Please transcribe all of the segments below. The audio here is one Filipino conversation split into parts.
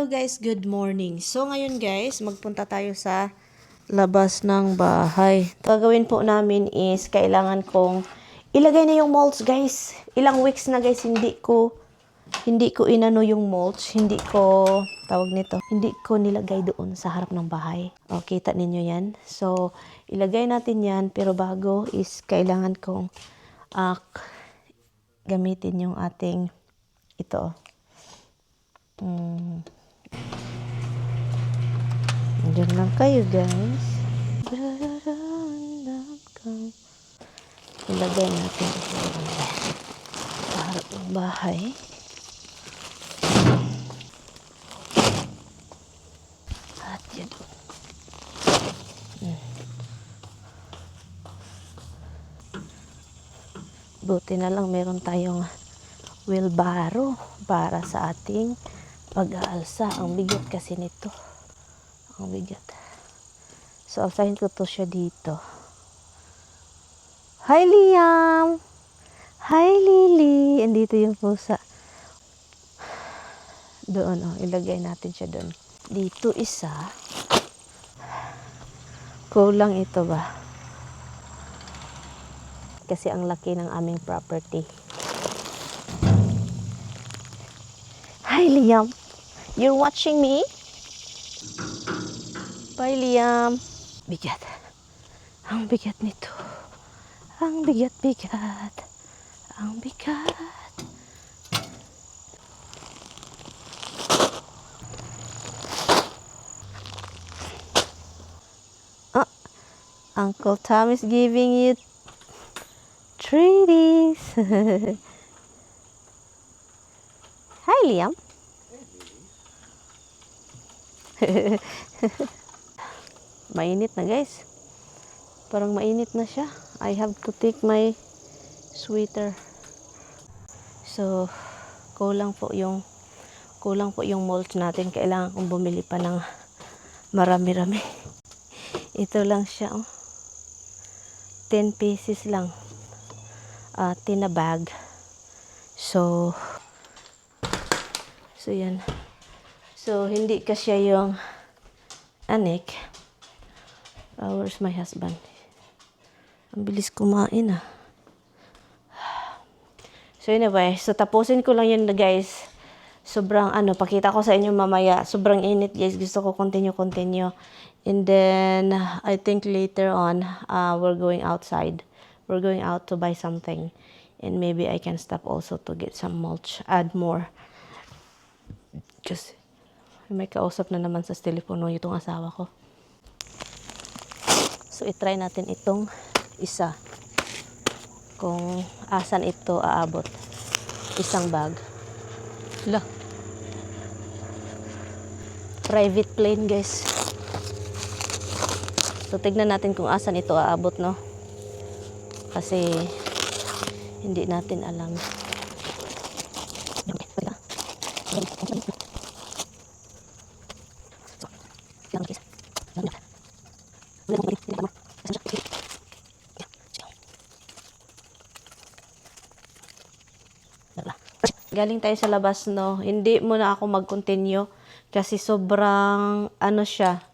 Hello guys, good morning. So ngayon guys, magpunta tayo sa labas ng bahay. Gagawin po namin is kailangan kong ilagay na yung mulch guys. Ilang weeks na guys hindi ko hindi ko inano yung mulch, hindi ko tawag nito, hindi ko nilagay doon sa harap ng bahay. O, kita ninyo yan. So, ilagay natin yan, pero bago is kailangan kong ah, gamitin yung ating ito. Mm. Diyan lang kayo, guys. Ilagay natin sa harap ng bahay. At yan. Mm. Buti na lang meron tayong wheelbarrow para sa ating pag-aalsa. Ang bigat kasi nito. Ang bigat. So, alsahin ko to siya dito. Hi, Liam! Hi, Lily! Andito yung pusa. Doon, oh. Ilagay natin siya doon. Dito isa. Kulang ito ba? Kasi ang laki ng aming property. Liam. You're watching me? Bye, Liam. Bigat. Ang bigat nito. Ang bigat-bigat. Ang bigat. Ah, Uncle Tom is giving you treaties. Hi, Liam. mainit na guys. Parang mainit na siya. I have to take my sweater. So, kulang po yung kulang po yung mulch natin. Kailangan kong bumili pa ng marami-rami. Ito lang siya. Oh. 10 pieces lang. Uh, tin a bag. So, so yan. So, hindi kasya yung anik. Uh, where's my husband? Ang bilis kumain ah. So anyway, so tapusin ko lang yun guys. Sobrang ano, pakita ko sa inyo mamaya. Sobrang init guys. Gusto ko continue, continue. And then, I think later on, uh, we're going outside. We're going out to buy something. And maybe I can stop also to get some mulch. Add more. Kasi, may kausap na naman sa telepono itong asawa ko. So, itry natin itong isa. Kung asan ito aabot. Isang bag. Hala. Private plane, guys. So, tignan natin kung asan ito aabot, no? Kasi, hindi natin alam. Galing tayo sa labas, no? Hindi muna ako mag-continue kasi sobrang, ano siya,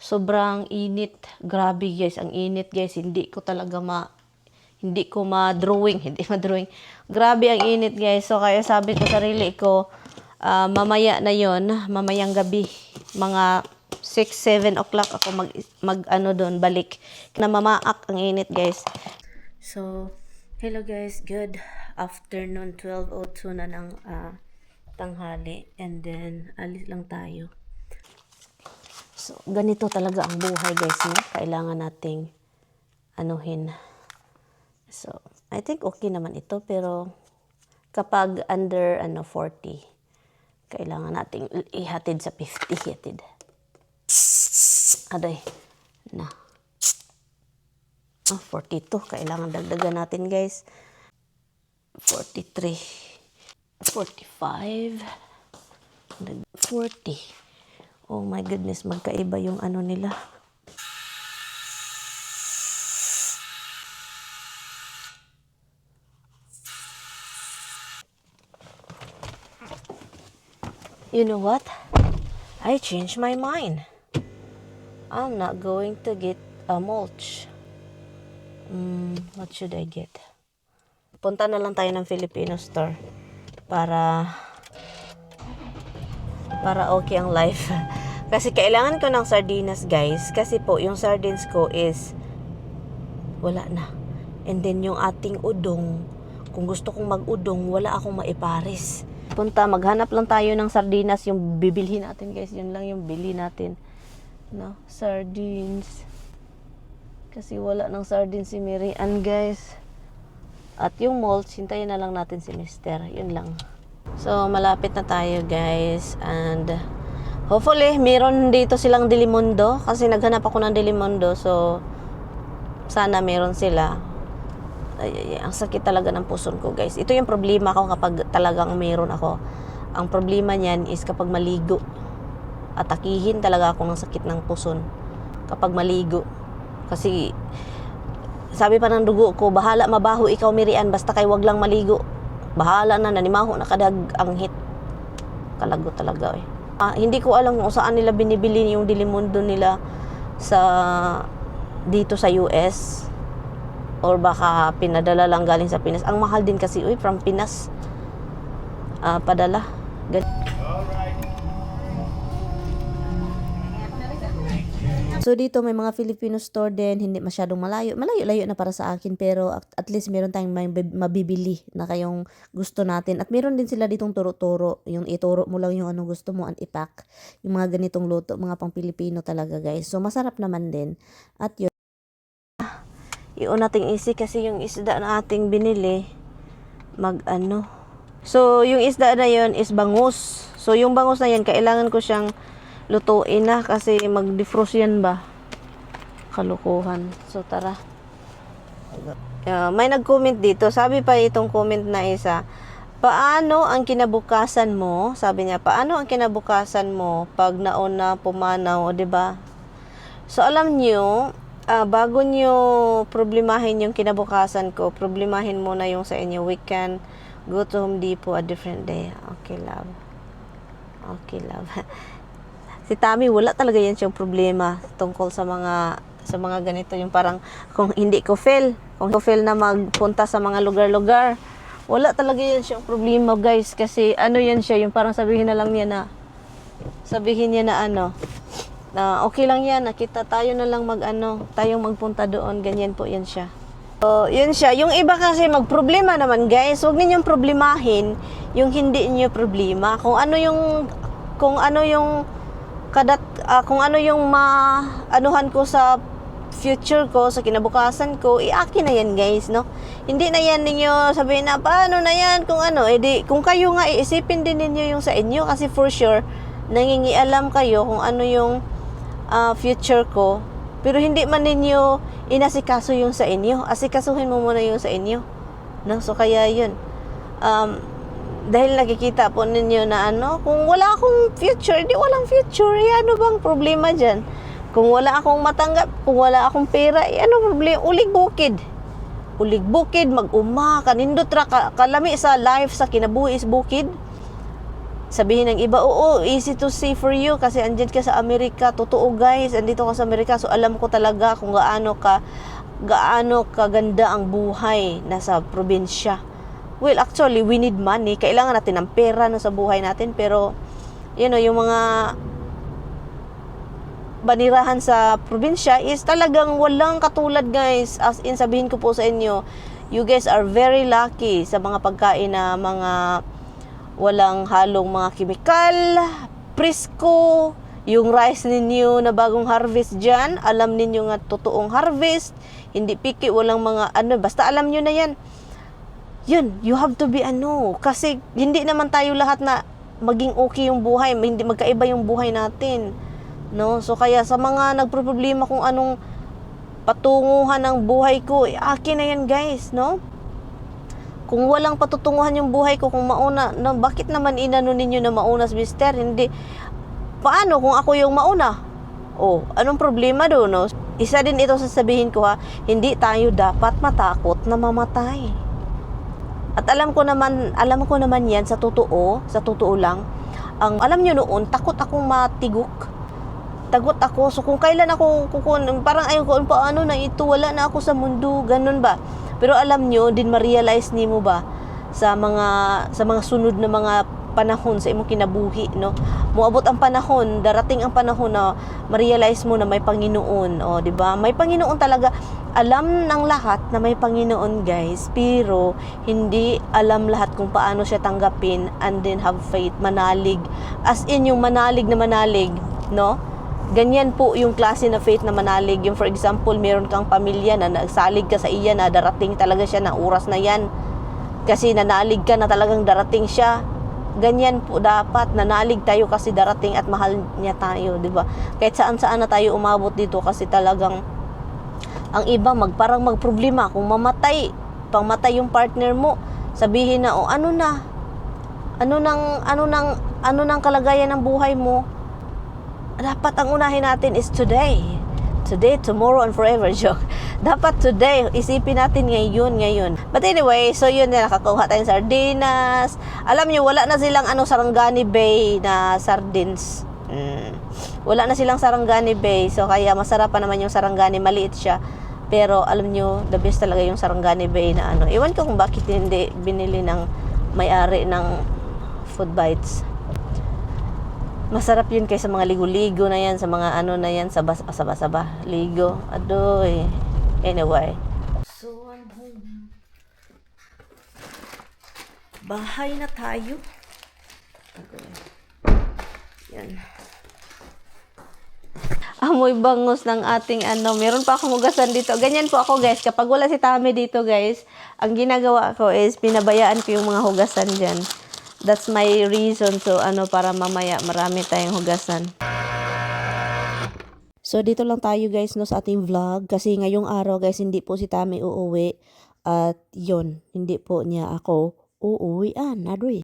sobrang init. Grabe, guys. Ang init, guys. Hindi ko talaga ma, hindi ko ma-drawing. Hindi ma-drawing. Grabe ang init, guys. So, kaya sabi ko sarili ko, ah, mamaya na yon mamayang gabi, mga 6, 7 o'clock ako mag, mag ano doon, balik. Na mamaak ang init, guys. So, hello guys, good afternoon, 12.02 na ng ah, tanghali. And then, alis lang tayo. So, ganito talaga ang buhay guys, no? Kailangan nating anuhin. So, I think okay naman ito, pero kapag under ano 40, kailangan nating ihatid sa 50 hatid. Aday, na. Ah, 42. Kailangan dagdagan natin, guys. 43. 45. Dag- 40. Oh my goodness, magkaiba yung ano nila. You know what? I changed my mind. I'm not going to get a mulch. Mm, what should I get? Punta na lang tayo ng Filipino store para para okay ang life. kasi kailangan ko ng sardinas, guys. Kasi po, yung sardines ko is wala na. And then yung ating udong, kung gusto kong mag-udong, wala akong maiparis. Punta, maghanap lang tayo ng sardinas, yung bibilhin natin, guys. Yun lang yung bili natin. No, sardines. Kasi wala ng sardines si Mary Ann, guys. At yung mulch, hintayin na lang natin si Mister. Yun lang. So, malapit na tayo, guys. And, hopefully, meron dito silang Dilimundo. Kasi naghanap ako ng Dilimundo. So, sana meron sila. Ay, ay, ang sakit talaga ng puson ko, guys. Ito yung problema ko kapag talagang meron ako. Ang problema niyan is kapag maligo. Atakihin talaga ako ng sakit ng puson kapag maligo. Kasi sabi pa ng dugo ko, bahala mabaho ikaw Mirian, basta kay wag lang maligo. Bahala na, nanimaho na kadag ang hit. Kalago talaga eh. Ah, hindi ko alam kung saan nila binibili yung dilimundo nila sa dito sa US or baka pinadala lang galing sa Pinas. Ang mahal din kasi, uy, from Pinas ah, padala. Gan- So dito may mga Filipino store din, hindi masyadong malayo. Malayo-layo na para sa akin pero at, least meron tayong may bib- mabibili na kayong gusto natin. At meron din sila ditong turo-turo. Yung ituro mo lang yung anong gusto mo and ipack. Yung mga ganitong luto, mga pang Pilipino talaga guys. So masarap naman din. At yun. Iyon nating isi kasi yung isda na ating binili mag ano. So yung isda na yun is bangus. So yung bangus na yan kailangan ko siyang lutuin na kasi mag-defrost yan ba? Kalukuhan. So, tara. Uh, may nag-comment dito. Sabi pa itong comment na isa, paano ang kinabukasan mo? Sabi niya, paano ang kinabukasan mo pag nauna pumanaw, 'di ba? So, alam niyo, ah, bago niyo problemahin yung kinabukasan ko, problemahin muna yung sa inyo. We can go to Home Depot a different day. Okay, love. Okay, love. si Tami wala talaga yan siyang problema tungkol sa mga sa mga ganito yung parang kung hindi ko fail kung ko fail na magpunta sa mga lugar-lugar wala talaga yan siyang problema guys kasi ano yan siya yung parang sabihin na lang niya na sabihin niya na ano na okay lang yan nakita tayo na lang mag ano tayong magpunta doon ganyan po yan siya So, yun siya. Yung iba kasi magproblema naman, guys. Huwag ninyong problemahin yung hindi niyo problema. Kung ano yung kung ano yung kadat ah, kung ano yung maanuhan ko sa future ko, sa kinabukasan ko, iaki na yan guys, no? Hindi na yan ninyo sabihin na, paano na yan, kung ano, edi, kung kayo nga, iisipin din ninyo yung sa inyo, kasi for sure, nangingialam kayo kung ano yung ah, future ko, pero hindi man ninyo inasikaso yung sa inyo, asikasuhin mo muna yung sa inyo, no? So, kaya yun, um, dahil nakikita po ninyo na ano, kung wala akong future, di walang future. Eh, ano bang problema dyan? Kung wala akong matanggap, kung wala akong pera, eh, ano problema? Ulig bukid. Ulig bukid, mag-uma, kanindot ra, ka, kalami sa life, sa kinabuhi bukid. Sabihin ng iba, oo, easy to see for you kasi andyan ka sa Amerika. Totoo guys, andito ka sa Amerika. So alam ko talaga kung gaano ka gaano kaganda ang buhay nasa probinsya. Well, actually, we need money. Kailangan natin ng pera no, sa buhay natin. Pero, you know, yung mga banirahan sa probinsya is talagang walang katulad guys. As in, sabihin ko po sa inyo, you guys are very lucky sa mga pagkain na mga walang halong mga kimikal, presko, yung rice ninyo na bagong harvest dyan, alam ninyo nga totoong harvest, hindi piki, walang mga ano, basta alam nyo na yan yun, you have to be ano, kasi hindi naman tayo lahat na maging okay yung buhay, hindi magkaiba yung buhay natin. No? So kaya sa mga nagproblema kung anong patunguhan ng buhay ko, eh, akin na yan guys, no? Kung walang patutunguhan yung buhay ko, kung mauna, no, bakit naman inano ninyo na mauna si mister? Hindi, paano kung ako yung mauna? Oh, anong problema doon, no? Isa din ito sasabihin ko ha, hindi tayo dapat matakot na mamatay. At alam ko naman, alam ko naman yan sa totoo, sa totoo lang. ang alam nyo noon, takot akong matigok. Tagot ako. So kung kailan ako kukun, parang ayun ko, paano na ito, wala na ako sa mundo, ganun ba? Pero alam nyo, din ma-realize ni mo ba sa mga sa mga sunod na mga panahon sa imong kinabuhi no moabot ang panahon darating ang panahon na ma-realize mo na may Panginoon o di ba may Panginoon talaga alam ng lahat na may Panginoon guys pero hindi alam lahat kung paano siya tanggapin and then have faith manalig. As in yung manalig na manalig no? Ganyan po yung klase na faith na manalig. Yung for example meron kang pamilya na nagsalig ka sa iya na darating talaga siya na oras na yan. Kasi nanalig ka na talagang darating siya. Ganyan po dapat. Nanalig tayo kasi darating at mahal niya tayo di ba? Kahit saan saan na tayo umabot dito kasi talagang ang iba mag parang magproblema kung mamatay pamatay yung partner mo. Sabihin na oh ano na? Ano nang ano nang ano nang kalagayan ng buhay mo? Dapat ang unahin natin is today. Today tomorrow and forever. Joke. Dapat today isipin natin ngayon ngayon. But anyway so yun na nakakuha tayong sardinas. Alam nyo wala na silang ano Sarangani Bay na sardines. Mm. Wala na silang Sarangani Bay so kaya masarap pa naman yung Sarangani maliit siya pero alam nyo the best talaga yung Sarangani Bay na ano iwan ko kung bakit hindi binili ng may-ari ng food bites Masarap yun kaysa mga ligo-ligo na yan, sa mga ano na yan, sabas, saba-saba, ligo. Adoy. Anyway. So, I'm home. Bahay na tayo. Agoy. Yan. Amoy bangus ng ating ano. Meron pa akong hugasan dito. Ganyan po ako guys. Kapag wala si Tami dito guys, ang ginagawa ko is pinabayaan ko yung mga hugasan dyan. That's my reason so ano para mamaya marami tayong hugasan. So dito lang tayo guys no sa ating vlog kasi ngayong araw guys hindi po si Tami uuwi at yon hindi po niya ako uuwian. Adoy.